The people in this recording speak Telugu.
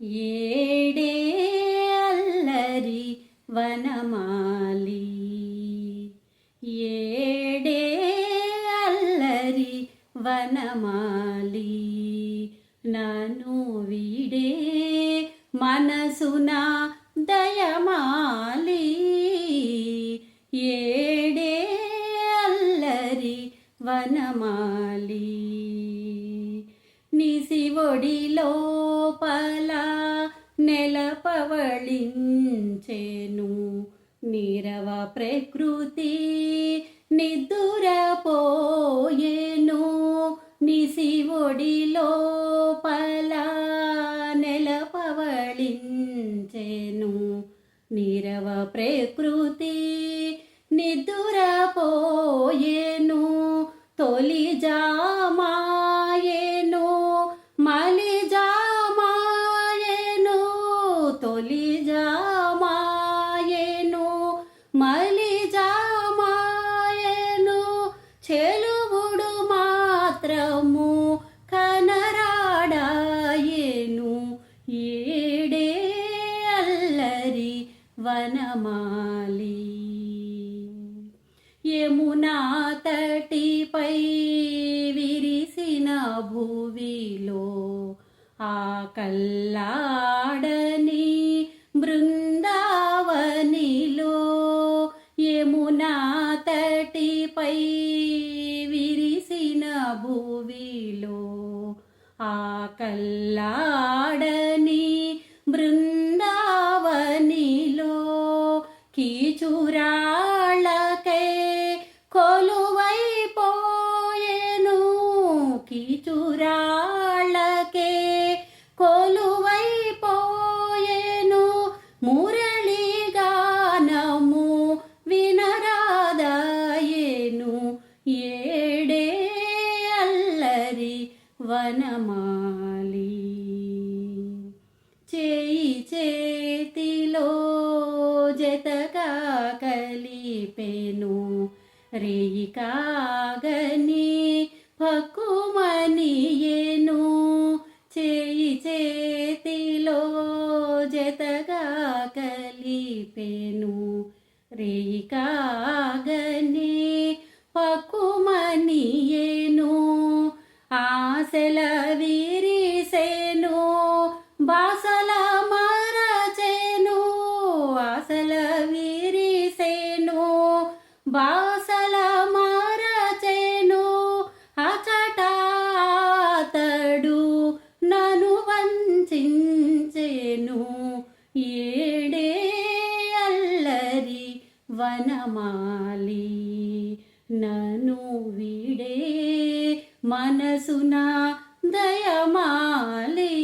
ఏడే అల్లరి వనమాలి ఏడే అల్లరి వనమాలి నను వీడే మనసున దయమాలి ఏడే అల్లరి వనమాలి నిసి ఒడిలోపల నెలపవళించెను నీరవ ప్రకృతి నిద్దురపోయేను. నిసి ఒడిలోపల నెలపవళించెను నీరవ ప్రకృతి నిద్దురపోయేను. తొలిజా వనమాలి. యమునా తటిపై విరిసిన భువిలో ఆ కల్లాడని బృందావనిలో యమునా తటిపై విరిసిన భువిలో ఆ కల్లా కీచురాళ్ళకే కొలువైపోయేను. కీచురాళ్ళకే కొలువైపోయేను. మురళిగానము వినరాదాయేను. ఏడే అల్లరి వనమాలి. చేయి చేతిలో రేయి కాగని పక్కుమనియేను చేయి చేతిలో జతగా కలిపేను. రేయి కాగని పక్కుమనియేను ఆశల విరిసేను. బాసల మరచేను. ఆశల విరిసేను. బా ఏడే అల్లరి వనమాలి నను విడే మనసున దయమాలి